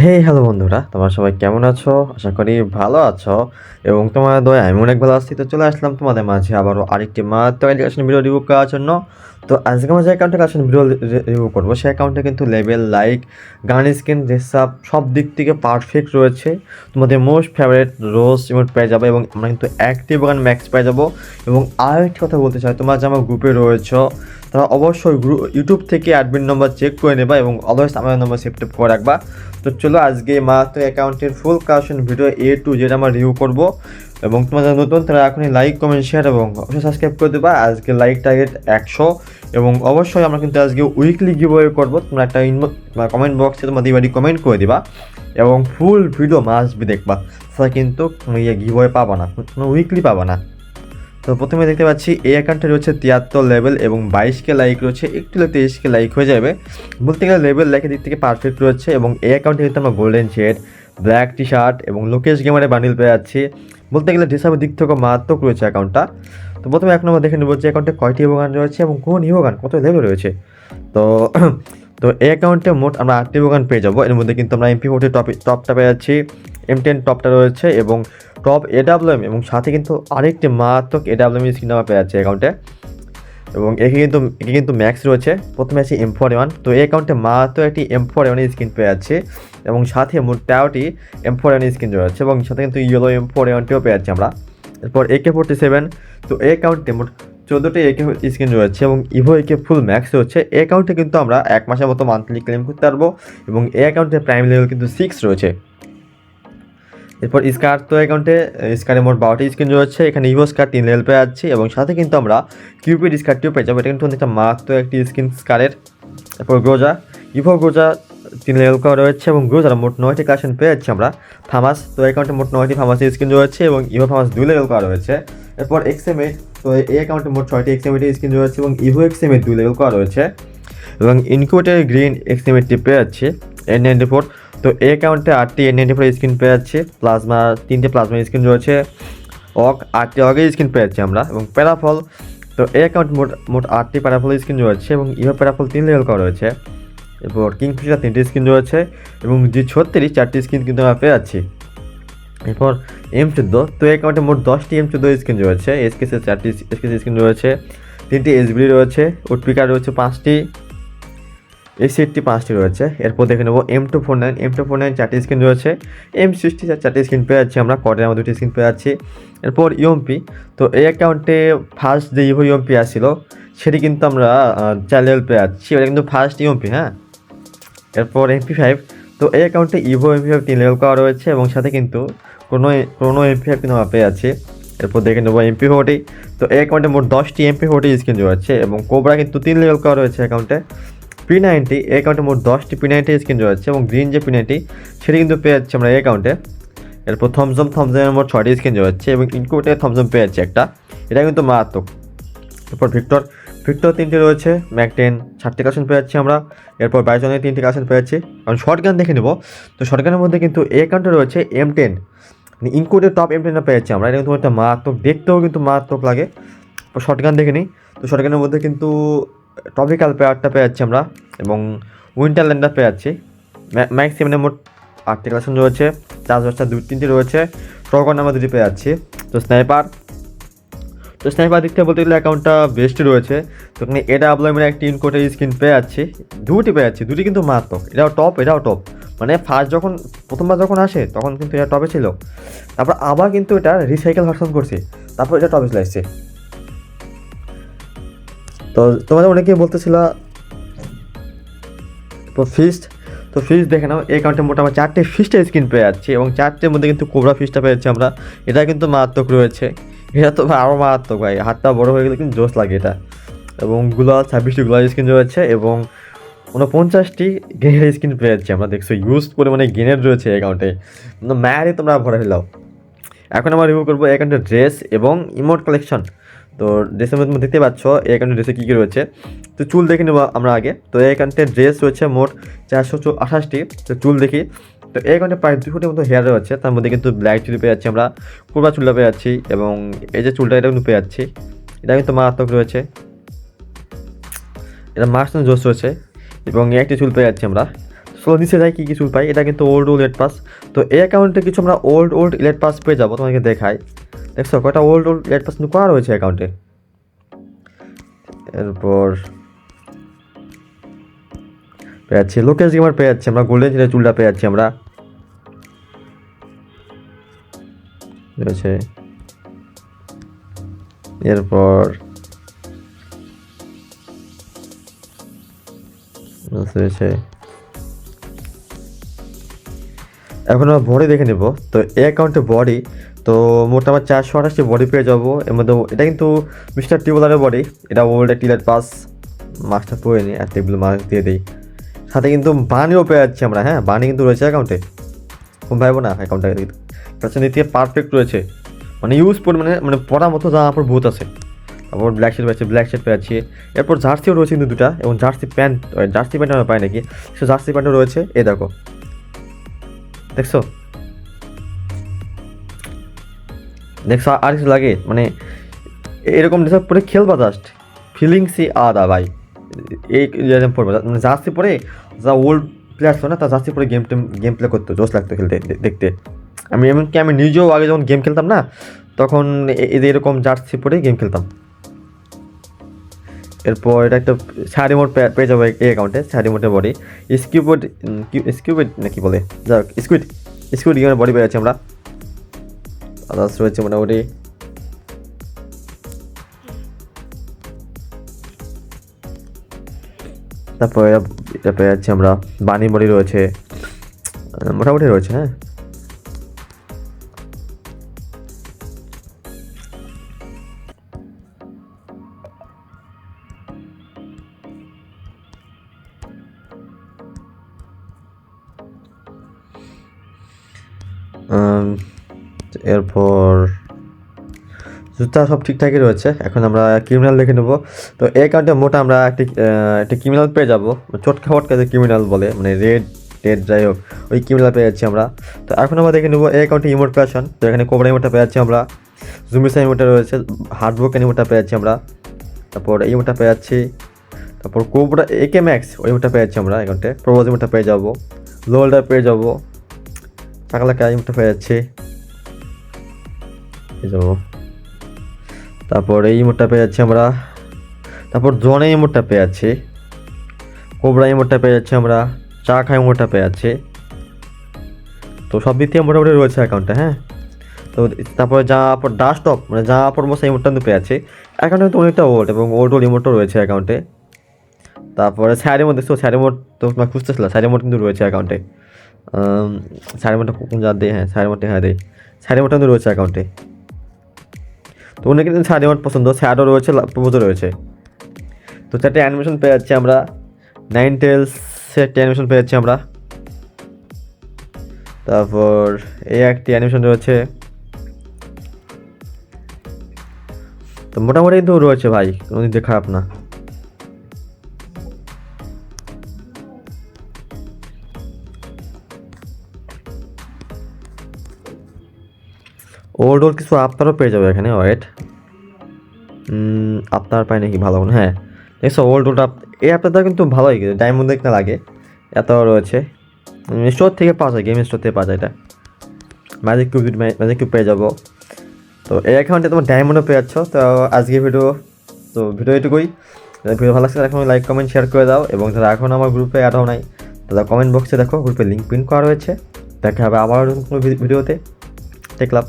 হে hello বন্ধুরা। তোমরা সবাই কেমন আছো? আশা করি ভালো আছো। এবং তোমার দয়া আমি অনেক ভালো আছি। তো চলে আসলাম তোমাদের মাঝে আবারও আরেকটি মাত্র এডুকেশন ভিডিও রিভিউ করার জন্য। তো আজকে আমরা যে অ্যাকাউন্টে কালেকশন ভিডিও রিভিউ করব, সেই অ্যাকাউন্টে কিন্তু level like gun skin dress up সব দিক থেকে পারফেক্ট রয়েছে। তোমাদের মোস্ট ফেভারিট রোজ ইমোট পেয়ে যাবে এবং আমরা কিন্তু অ্যাক্টিভ গান ম্যাক্স পেয়ে যাব। এবং আরেকটি কথা বলতে চাই, তোমরা যে আমার গ্রুপে রয়েছ, তারা অবশ্যই গ্রুপ ইউটিউব থেকে অ্যাডমিন নম্বর চেক করে নেবা এবং অলওয়েজ আমার নম্বর সেভ করে রাখবা। তো চলো আজকে মাত্র অ্যাকাউন্টের full collection video A to যেটা আমরা রিভিউ করব। এবং তোমাদের নতুন, তারা এখনই লাইক কমেন্ট শেয়ার এবং অবশ্যই সাবস্ক্রাইব করে দেবা। আজকে লাইক টার্গেট একশো। এবং অবশ্যই আমরা কিন্তু আজকে উইকলি গিভওয়ে করব। তোমরা একটা কমেন্ট বক্সে তোমাদের বাড়ি কমেন্ট করে দিবা। এবং ফুল ভিডিও মাস্ট বি দেখবা। তারা কিন্তু ইয়ে গিভওয়ে পাবা না। উইকলি পাবা না। তো প্রথমে দেখতে পাচ্ছি, এই অ্যাকাউন্টে রয়েছে তিয়াত্তর লেভেল এবং বাইশকে লাইক রয়েছে, একটু তেইশকে লাইক হয়ে যাবে। বলতে গেলে লেভেল লাইকের দিক থেকে পারফেক্ট রয়েছে এবং এই অ্যাকাউন্টে কিন্তু আমরা golden shade black T shirt এবং লোকেশ গেমারে বান্ডিল পেয়ে যাচ্ছি। বলতে গেলে ডিসাবের দিক থেকে মারাত্মক রয়েছে অ্যাকাউন্টটা তো প্রথমে এক নম্বর দেখে নেব যে অ্যাকাউন্টে কয়টি ইভোগান রয়েছে এবং কোন ইভোগান কত লেভেল রয়েছে। তো তো এই অ্যাকাউন্টে মোট আমরা আটটি ইভোগান পেয়ে যাব। এর মধ্যে কিন্তু আমরা এমপি ফোর্টি টপ টপটা পেয়ে যাচ্ছি। এম টেন টপটা রয়েছে এবং টপ এডাব্লিউএম এবং সাথে কিন্তু আরেকটি মারাত্মক এডাব্লিউএম স্ক্রিন আমরা পেয়ে যাচ্ছি অ্যাকাউন্টে এবং একে কিন্তু একে কিন্তু ম্যাক্স রয়েছে। প্রথমে আছে এম ফোর ওয়ান তো এই অ্যাকাউন্টে মারাত্মক একটি এম ফোর ওয়ানের স্ক্রিন পেয়ে যাচ্ছে। এবং সাথে মোট তেরোটি এম ফোর ওয়ানের স্ক্রিন রয়েছে। এবং সাথে কিন্তু ইয়েলো এম ফোর ওয়ানটিও পেয়ে যাচ্ছি আমরা। এরপর একে ফোর্টি সেভেন তো এই অ্যাকাউন্টে মোট চোদ্দোটি একে স্ক্রিন রয়েছে এবং ইভো একে ফুল ম্যাক্স রয়েছে। এই অ্যাকাউন্টে কিন্তু আমরা এক মাসের মতো মান্থলি ক্লেম করতে পারব। এবং এই অ্যাকাউন্টে প্রাইম লেভেল কিন্তু সিক্স রয়েছে। এরপর স্কার তো অ্যাকাউন্টে স্কারে মোট বারোটি স্ক্রিন রয়েছে। এখানে ইভো স্কার তিন লেভেল পেয়ে যাচ্ছি এবং সাথে কিন্তু আমরা কিউপিড স্কারটিও পেয়ে যাব। এটা কিন্তু একটা মাত্র একটি স্ক্রিন স্কারের এরপর গ্রোজা ইভো গ্রোজা তিন লেভেল করা রয়েছে এবং গ্রোজার মোট নয়টি কালেকশন পেয়ে যাচ্ছি আমরা। ফামাস তো অ্যাকাউন্টে মোট নয়টি ফামাসের স্ক্রিন রয়েছে এবং ইভো ফামাস দুই লেভেল করা রয়েছে। এরপর এক্সএমএ তো এই অ্যাকাউন্টে মোট ছয়টি এক্সএমএটের স্ক্রিন রয়েছে এবং ইভো এক্সএমএ দুই লেভেল করা রয়েছে। এবং ইনকিউটের গ্রিন এক্সএমএটি পেয়ে যাচ্ছে। এন নাইনটি ফোর তো এই অ্যাকাউন্টে আটটি এন নাইনটি ফোর স্ক্রিন পেয়ে যাচ্ছে প্লাজমা তিনটে প্লাজমা স্ক্রিন রয়েছে, অক, আটটি অগের স্ক্রিন পেয়ে যাচ্ছি আমরা, এবং প্যারাফল তো এই অ্যাকাউন্ট মোট মোট আটটি প্যারাফল স্ক্রিন রয়েছে, এবং ইভো প্যারাফল তিন লেভেল করা রয়েছে। এরপর কিং কিংফিশার তিনটি স্ক্রিন রয়েছে, এবং জি ছত্রিশ, চারটি স্ক্রিন কিন্তু আমরা পেয়ে যাচ্ছি। এরপর এম চোদ্দ, তো এই অ্যাকাউন্টে মোট দশটি এম চোদ্দ স্ক্রিন রয়েছে এসকেসে চারটি এসকেসি স্ক্রিন রয়েছে, তিনটি এসবিডি রয়েছে উডপিকার রয়েছে পাঁচটি এই সেটটি পাঁচটি রয়েছে। এরপর দেখে নেব M two four nine M two four nine চারটি স্ক্রিন রয়েছে। এম সিক্সটি চারটি স্ক্রিন পেয়ে যাচ্ছি আমরা কটের আমার দুটি স্ক্রিন পেয়ে যাচ্ছি। এরপর ইউএমপি তো এই অ্যাকাউন্টে ফার্স্ট যে ইভো ইউএমপি আসছিল, সেটি কিন্তু আমরা চার লেভেল পেয়ে যাচ্ছি। এটা কিন্তু ফার্স্ট ইউএমপি হ্যাঁ? এরপর এমপি ফাইভ তো এই অ্যাকাউন্টে ইভো এমপি ফাইভ তিন লেভেল করা রয়েছে এবং সাথে কিন্তু কোনো কোনো এমপি ফাইভ কিন্তু আমরা পেয়ে যাচ্ছি। এরপর দেখে নেব এমপি ফোর্টি তো এই অ্যাকাউন্টে মোট দশটি এমপি ফোর্টি স্ক্রিন রয়েছে এবং কোবরা কিন্তু তিন লেভেল করা রয়েছে অ্যাকাউন্টে পি নাইনটি এই অ্যাকাউন্টে মোট দশটি পি নাইনটি স্ক্রিন রয়েছে এবং গ্রিন যে পি নাইনটি সেটি কিন্তু পেয়ে যাচ্ছে আমরা এই অ্যাকাউন্টে এরপর থমসম থমসমের মোট ছয়টি স্ক্রিন রয়েছে এবং ইনকুটে থমসম পেয়ে যাচ্ছে একটা। এটা কিন্তু মারাত্মক। এরপর ভিক্টর ভিক্টর তিনটি রয়েছে ম্যাক টেন চারটি কাশন পেয়ে যাচ্ছি আমরা। এরপর বাইজনের তিনটি কাশন পেয়ে যাচ্ছি। কারণ শর্ট গান দেখে নেব। তো শর্ট গানের মধ্যে কিন্তু এই অ্যাকাউন্টে রয়েছে এম টেন ইনকোডের টপ এম টেনটা পেয়ে যাচ্ছি আমরা। এটা কিন্তু একটা মারাত্মক, দেখতেও কিন্তু মারাত্মক লাগে। শর্ট গান দেখে নিই। তো শর্ট গানের মধ্যে কিন্তু টপিক্যাল পেয়ারটা পেয়ে যাচ্ছি আমরা এবং উইন্টারল্যান্ডার পেয়ে যাচ্ছি ম্যাক্সিমাম মোট আটটি কালেকশন রয়েছে দশটা দুই তিনটি রয়েছে টকন আমরা দুটি পেয়ে যাচ্ছি তো স্নাইপার তো স্নাইপার দিক থেকে বলতে গেলে অ্যাকাউন্টটা বেস্টই রয়েছে। তো এখানে এটা আপলোমের একটি ইনকোটের স্ক্রিন পেয়ে যাচ্ছি দুটি পেয়ে যাচ্ছি দুটি কিন্তু মারাত্মক, এটাও টপ এটাও টপ মানে ফার্স্ট যখন প্রথমবার যখন আসে, তখন কিন্তু এটা টপে ছিল। তারপর আবার কিন্তু এটা রিসাইকেল ভার্সন করছে। তারপর এটা টপে চলে আসছে। তো তোমাদের অনেকেই বলতেছিল, তো ফিস্ট তো ফিস্ট দেখে নাও, এই কাউন্টে মোটামুটি চারটে ফিস্টের স্ক্রিন পেয়ে যাচ্ছি এবং চারটের মধ্যে কিন্তু কোবরা ফিস্টটা পেয়ে যাচ্ছি আমরা। এটা কিন্তু মারাত্মক রয়েছে। এটা তো আরও মারাত্মক ভাই, হাতটা বড় হয়ে গেলে কিন্তু জোশ লাগে এটা। এবংগুলো, ছাব্বিশটি গুলার স্ক্রিন রয়েছে এবং উনপঞ্চাশটি গেনের স্ক্রিন পেয়ে যাচ্ছি আমরা। দেখছ ইউজ করে মানে গেনের রয়েছে অ্যাকাউন্টে ম্যারই তোমরা ভরে ফেলাও। এখন আমরা রিভিউ করব অ্যাকাউন্টের ড্রেস এবং ইমোট কালেকশন তো ড্রেসের মধ্যে দেখতে পাচ্ছ, এই অ্যাকাউন্টের ড্রেসে কী কী রয়েছে? তো চুল দেখে নেব আমরা আগে। তো এই অ্যাকাউন্টের ড্রেস রয়েছে মোট চারশো চো আঠাশটি। তো চুল দেখি। তো এই অ্যাকাউন্টে প্রায় ফুটের মতো হেয়ার রয়েছে। তার মধ্যে কিন্তু ব্ল্যাক চুল পেয়ে যাচ্ছি আমরা, কোরবা চুলটা পেয়ে যাচ্ছি এবং এই যে চুলটা এটা কিন্তু পেয়ে যাচ্ছি। এটা কিন্তু মারাত্মক রয়েছে। এটা মার্সন জোস রয়েছে এবং একটি চুল পেয়ে যাচ্ছি আমরা। সো নিচে যায় কী কী চুল পাই। এটা কিন্তু ওল্ড ওল্ড ইলেট পাস তো এই অ্যাকাউন্টে কিছু আমরা ওল্ড ওল্ড ইলেট পাস পেয়ে যাব তোমাকে দেখাই। দেখছ, কয়টা ওল্ড ওল্ড ইলেট পাস করা রয়েছে অ্যাকাউন্টে এরপর পেয়ে যাচ্ছি লোকেশ গেমার পেয়ে যাচ্ছি আমরা গোল্ডেন ছেলে চুলটা পেয়ে যাচ্ছি আমরা এরপর এখন আমরা বডি দেখে নেব। তো এই অ্যাকাউন্টে বডি তো মোট আমার চারশো আঠাশটি বডি পেয়ে যাব। এর মধ্যে এটা কিন্তু মিস্টার টিউবলারের বডি এটা ওল্ড টিলেট পাস মাছটা পরে নিই, আর টেবিল মাছ দিয়ে দিই। সাথে কিন্তু বানিও পেয়ে যাচ্ছি আমরা হ্যাঁ? বানি কিন্তু রয়েছে অ্যাকাউন্টে কোন ভাইবো না অ্যাকাউন্টে পেছন দিক থেকে পারফেক্ট রয়েছে। মানে ইউজ মানে মানে পড়ার মতো জামা কাপড় বহুত আছে। তারপর ব্ল্যাক শার্ট পেয়েছি ব্ল্যাক শার্ট পেয়েছি। এরপর জার্সিও রয়েছে কিন্তু দুটা, এবং জার্সি প্যান্ট জার্সি প্যান্ট আমরা পাই নাকি? সে জার্সি প্যান্টও রয়েছে। এ দেখো। দেখছ? দেখছ আর কিছু লাগে? মানে এরকম ড্রেস পরে খেলবা জাস্ট ফিলিংসই আদা, ভাই। এই পড়বে। মানে জার্সি পরে যা ওল্ড প্লেয়ার ছিল না তা জার্সি পরে গেম টেম গেম প্লে করতো জোশ লাগতো খেলতে দেখতে। আমি এমনকি আমি নিজেও আগে যখন গেম খেলতাম না, তখন এরকম জার্সি পরে গেম খেলতাম। এরপর এটা একটা শাড়ি মোট পেয়ে যাব এই অ্যাকাউন্টে শাড়ি মোটের বডি স্কিউবড স্কিউবেড না কি বলে? যাক স্কুইড স্কুইড গেমের বডি পেয়ে যাচ্ছি আমরা। আদার্স রয়েছে মোটামুটি। তারপরে এটা- পেয়ে যাচ্ছি আমরা। বডি রয়েছে। মোটামুটি রয়েছে হ্যাঁ। উম, এরপর জুতা সব ঠিকঠাকই রয়েছে। এখন আমরা ক্রিমিনাল দেখে নেব। তো এই অ্যাকাউন্টে মোটা আমরা একটি একটি ক্রিমিনাল পেয়ে যাব। চটকা ফটকা যে ক্রিমিনাল বলে মানে রেড রেড যাই হোক, ওই ক্রিমিনাল পেয়ে যাচ্ছি আমরা। তো এখন আমরা দেখে নেব এই অ্যাকাউন্টে ইমোট প্যাশন তো এখানে কোবরা ইমোটটা পেয়ে যাচ্ছি আমরা। জুমিসা ইমোটটা রয়েছে। হার্ডবুক ইমোটটা পেয়ে যাচ্ছি আমরা। তারপর এই পেয়ে যাচ্ছি। তারপর কোবরা একে ম্যাক্স ওই ইমোটটা পেয়ে যাচ্ছি আমরা অ্যাকাউন্টে প্রবোজ ইমোটটা পেয়ে যাব। লোলটা পেয়ে যাব। টাকা টাকালাকা ইমোটটা পেয়ে যাচ্ছি। যাব তারপর এই ইমোটটা পেয়ে যাচ্ছি আমরা। তারপর জনে ইমোটটা পেয়ে যাচ্ছি। কোবরা ইমোটটা পেয়ে যাচ্ছি আমরা। চা খাই ইমোটটা পেয়ে যাচ্ছি। তো সব দিক থেকে মোটামুটি রয়েছে অ্যাকাউন্টে হ্যাঁ? তো তারপরে যা পর ডাস্টপ মানে যা পর মশা ইমোটটা কিন্তু পেয়ে যাচ্ছে। অ্যাকাউন্টে কিন্তু অনেকটা ওল্ড এবং ওল্ড ওল্ড ইমোটও রয়েছে অ্যাকাউন্টে তারপরে স্যারি মধ্যে দেখছ স্যারি মোট তো তোমার খুঁজতেছিল স্যারি মোড কিন্তু রয়েছে অ্যাকাউন্টে স্যারি মোডটা কোন যা দেয়? হ্যাঁ স্যারি মোডটা হ্যাঁ দেয়। স্যারি মোডটা কিন্তু রয়েছে অ্যাকাউন্টে তো অনেক কিন্তু শাড়ি আমার পছন্দ স্যাডও রয়েছে প্রবোজও রয়েছে। তো চারটে অ্যানিমেশন পেয়ে যাচ্ছি আমরা। নাইন টেলস একটি অ্যানিমেশন পেয়ে যাচ্ছি আমরা। তারপর এই একটি অ্যানিমেশন রয়েছে। তো মোটামুটি কিন্তু রয়েছে ভাই, কোনো দিক খারাপ না। ওল্ড ওল্ড কিছু আপনারও পেয়ে যাবে এখানে ওয়েট আপনার পাই নাকি ভালো মনে হ্যাঁ দেখছ ওল্ড ওল্ড আপ এই অ্যাপটা কিন্তু ভালোই ডায়মন্ড দেখতে লাগে। এত রয়েছে। স্টোর থেকে পাওয়া যায় গেম স্টোর থেকে পাওয়া যায় এটা। ম্যাজিক কিউব ম্যাজিক কিউব পেয়ে যাব। তো এই অ্যাকাউন্টে তোমার ডায়মন্ডও পেয়ে যাচ্ছ। তো আজকে ভিডিও তো ভিডিও এটুকুই। ভিডিও ভালো লাগছে এখন লাইক কমেন্ট শেয়ার করে দাও। এবং যারা এখন আমার গ্রুপে অ্যাড হও নাই, তারা কমেন্ট বক্সে দেখো। গ্রুপে লিঙ্ক প্রিন্ট করা রয়েছে। দেখা হবে আবার কোনো ভিডিওতে লাভ